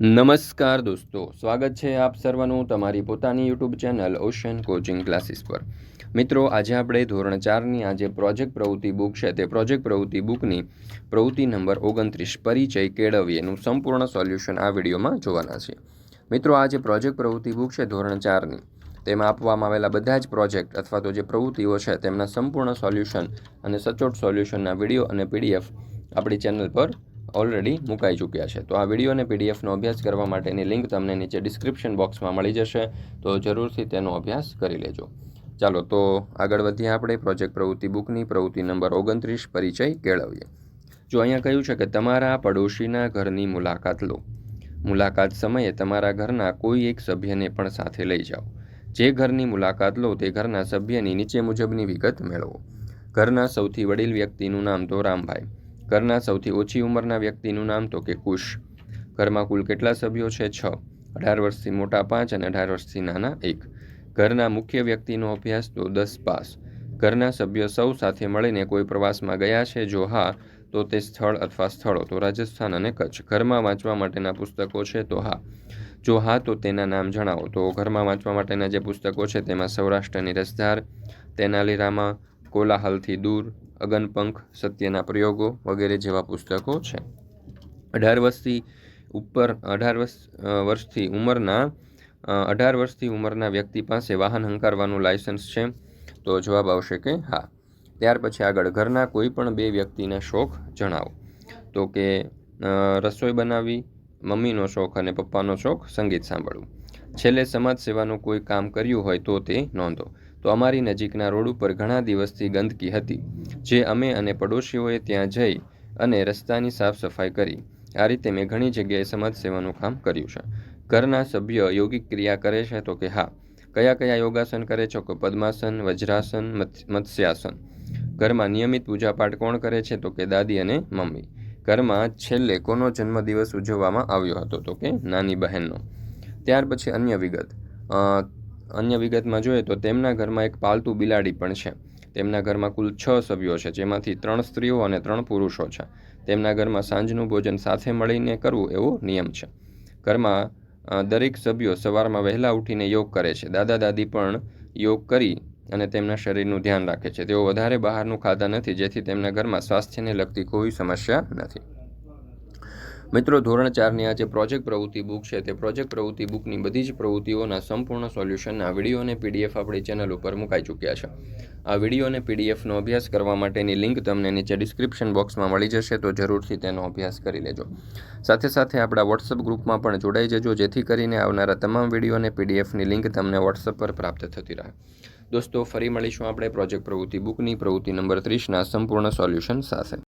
નમસ્કાર દોસ્તો, સ્વાગત છે આપ સર્વનું તમારી પોતાની YouTube channel Ocean coaching classes પર. મિત્રો, આજે આપણે ધોરણ ચારની આ જે પ્રોજેક્ટ પ્રવૃત્તિ બુક છે, તે પ્રોજેક્ટ પ્રવૃત્તિ બુકની પ્રવૃત્તિ નંબર ઓગણત્રીસ પરિચય કેળવીએનું સંપૂર્ણ સોલ્યુશન આ વિડીયોમાં જોવાના છે. મિત્રો, આ જે પ્રોજેક્ટ પ્રવૃત્તિ બુક છે ધોરણ ચારની, તેમાં આપવામાં આવેલા બધા જ પ્રોજેક્ટ અથવા તો જે પ્રવૃત્તિઓ છે, તેમના સંપૂર્ણ સોલ્યુશન અને સચોટ સોલ્યુશનના વીડિયો અને પીડીએફ આપણી ચેનલ પર ઓલરેડી મુકાઈ ચૂક્યા છે. તો આ વીડિયો અને પીડીએફનો અભ્યાસ કરવા માટેની લિંક તમને નીચે ડિસ્ક્રિપ્શન બોક્સમાં મળી જશે. તો જરૂરથી તેનો અભ્યાસ કરી લેજો. ચાલો, તો આગળ વધીએ આપણે. પ્રોજેક્ટ પ્રવૃત્તિ બુકની પ્રવૃત્તિ નંબર ઓગણત્રીસ, પરિચય કેળવીએ. જો અહીંયા કહ્યું છે કે તમારા પડોશીના ઘરની મુલાકાત લો. મુલાકાત સમયે તમારા ઘરના કોઈ એક સભ્યને પણ સાથે લઈ જાઓ. જે ઘરની મુલાકાત લો તે ઘરના સભ્યની નીચે મુજબની વિગત મેળવો. ઘરના સૌથી વડીલ વ્યક્તિનું નામ તો રામભાઈ. ઘરના સૌથી ઓછી ઉંમરના વ્યક્તિનું નામ તો કે કુશ. ઘરમાં કુલ કેટલા સભ્યો છે? છ. અઢાર વર્ષથી મોટા પાંચ અને અઢાર વર્ષથી નાના એક. ઘરના મુખ્ય વ્યક્તિનો અભ્યાસ તો દસ પાસ. ઘરના સભ્યો સૌ સાથે મળીને કોઈ પ્રવાસમાં ગયા છે? જો હા, તો તે સ્થળ અથવા સ્થળો, તો રાજસ્થાન અને કચ્છ. ઘરમાં વાંચવા માટેના પુસ્તકો છે? તો હા. જો હા, તો તેના નામ જણાવો. તો ઘરમાં વાંચવા માટેના જે પુસ્તકો છે, તેમાં સૌરાષ્ટ્રની રસધાર તેનાલીરામા કોલાહલથી દૂર, અગનપંખ, સત્યના પ્રયોગો વગેરે જેવા પુસ્તકો છે. અઢાર વર્ષથી ઉપર, અઢાર વર્ષ વર્ષથી ઉંમરના અઢાર વર્ષથી ઉંમરના વ્યક્તિ પાસે વાહન હંકારવાનું લાયસન્સ છે, તો જવાબ આવશે કે હા. ત્યાર પછી આગળ ઘરના કોઈ પણ બે વ્યક્તિના શોખ જણાવો. તો કે રસોઈ બનાવવી, મમ્મીનો શોખ અને પપ્પાનો શોખ સંગીત સાંભળવું. છેલ્લે સમાજ સેવાનું કોઈ કામ કર્યું હોય તો તે નોંધો. તો અમારી નજીકના રોડ ઉપર ઘણા દિવસથી ગંદકી હતી, જે અમે અને પડોશીઓએ ત્યાં જઈ અને રસ્તાની સાફ સફાઈ કરી. આ રીતે મેં ઘણી જગ્યાએ સમાજ સેવાનું કામ કર્યું છે. ઘરના સભ્ય યોગિક ક્રિયા કરે છે તો કે હા, કયા કયા યોગાસન કરે છે? કે પદ્માસન, વજ્રાસન મત્સ્યાસન. ઘરમાં નિયમિત પૂજાપાઠ કોણ કરે છે? તો કે દાદી અને મમ્મી. ઘરમાં છેલ્લે કોનો જન્મદિવસ ઉજવવામાં આવ્યો હતો? તો કે નાની બહેનનો. ત્યાર પછી અન્ય વિગત. અન્ય વિગતમાં જોઈએ તો તેમના ઘરમાં એક પાલતુ બિલાડી પણ છે. તેમના ઘરમાં કુલ છ સભ્યો છે, જેમાંથી ત્રણ સ્ત્રીઓ અને ત્રણ પુરુષો છે. તેમના ઘરમાં સાંજનું ભોજન સાથે મળીને કરવું એવો નિયમ છે. ઘરમાં દરેક સભ્યો સવારમાં વહેલા ઉઠીને યોગ કરે છે. દાદા દાદી પણ યોગ કરી અને તેમના શરીરનું ધ્યાન રાખે છે. તેઓ વધારે બહારનું ખાતા નથી, જેથી તેમના ઘરમાં સ્વાસ્થ્યને લગતી કોઈ સમસ્યા નથી. મિત્રો, ધોરણ ચારની આ જે પ્રોજેક્ટ પ્રવૃત્તિ બુક છે, તે પ્રોજેક્ટ પ્રવૃત્તિ બુકની બધી જ પ્રવૃત્તિઓના સંપૂર્ણ સોલ્યુશનના વીડિયો અને પીડીએફ આપણી ચેનલ ઉપર મુકાઈ ચૂક્યા છે. આ વીડિયો અને પીડીએફનો અભ્યાસ કરવા માટેની લિંક તમને નીચે ડિસ્ક્રિપ્શન બોક્સમાં મળી જશે, તો જરૂરથી તેનો અભ્યાસ કરી લેજો. સાથે સાથે આપણા વોટ્સઅપ ગ્રુપમાં પણ જોડાઈ જજો, જેથી કરીને આવનારા તમામ વીડિયો અને પીડીએફની લિંક તમને વોટ્સઅપ પર પ્રાપ્ત થતી રહે. દોસ્તો, ફરી મળીશું આપણે પ્રોજેક્ટ પ્રવૃત્તિ બુકની પ્રવૃત્તિ નંબર ત્રીસના સંપૂર્ણ સોલ્યુશન સાથે.